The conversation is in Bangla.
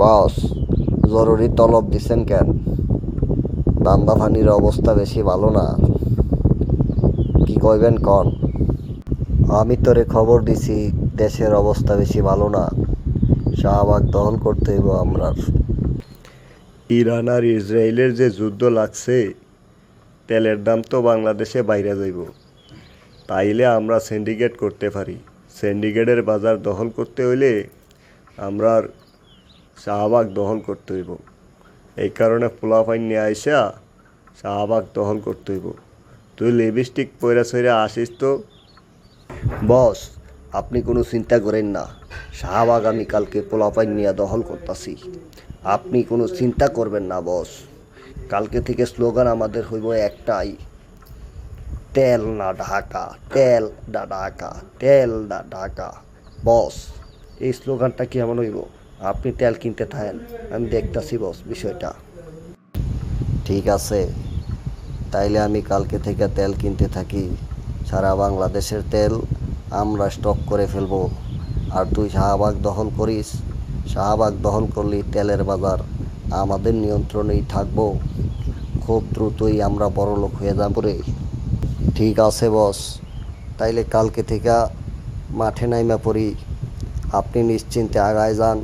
বস, জরুরি তলব দিছেন কেন? দান্দা ফানির অবস্থা বেশি ভালো না। কি কইবেন কন? আমি তোরে খবর দিছি, দেশের অবস্থা বেশি ভালো না। শাহবাগ দখল করতে হইব আমরার। ইরান আর ইসরায়েলের যে যুদ্ধ লাগছে, তেলের দাম তো বাংলাদেশে বাইরে যাইব। তাইলে আমরা সিন্ডিকেট করতে পারি। সিন্ডিকেটের বাজার দখল করতে হইলে আমরা শাহবাগ দখল করতে হইব। এই কারণে পোলাপাইন নিয়ে আইসা শাহবাগ দখল করতে হইব। তুই লিপস্টিক পয়রা সইরা আসিস তো? বস, আপনি কোনো চিন্তা করেন না। শাহবাগ আমি কালকে পোলাপাই নিয়ে দখল করতেছি। আপনি কোনো চিন্তা করবেন না, বস। কালকে থেকে স্লোগান আমাদের হইব একটাই। তেল না ঢাকা, তেল না ঢাকা, তেল না ঢাকা। বস, এই স্লোগানটা কি এমন হইব? আপনি তেল কিনতে থাকেন। আমি দেখতাছি বস বিষয়টা। ঠিক আছে। তাইলে আমি কালকে থেকে তেল কিনতে থাকি। সারা বাংলাদেশের তেল আমরা স্টক করে ফেলব। আর তুই শাহবাগ দখল করিস। শাহবাগ দখল করলি তেলের বাজার আমাদের নিয়ন্ত্রণেই থাকব। খুব দ্রুতই আমরা বড় লোক হয়ে যাব রে। ঠিক আছে বস তাইলে কালকে থেকে মাঠে নাইমা পড়ি। আপনি নিশ্চিন্তে আগায় যান।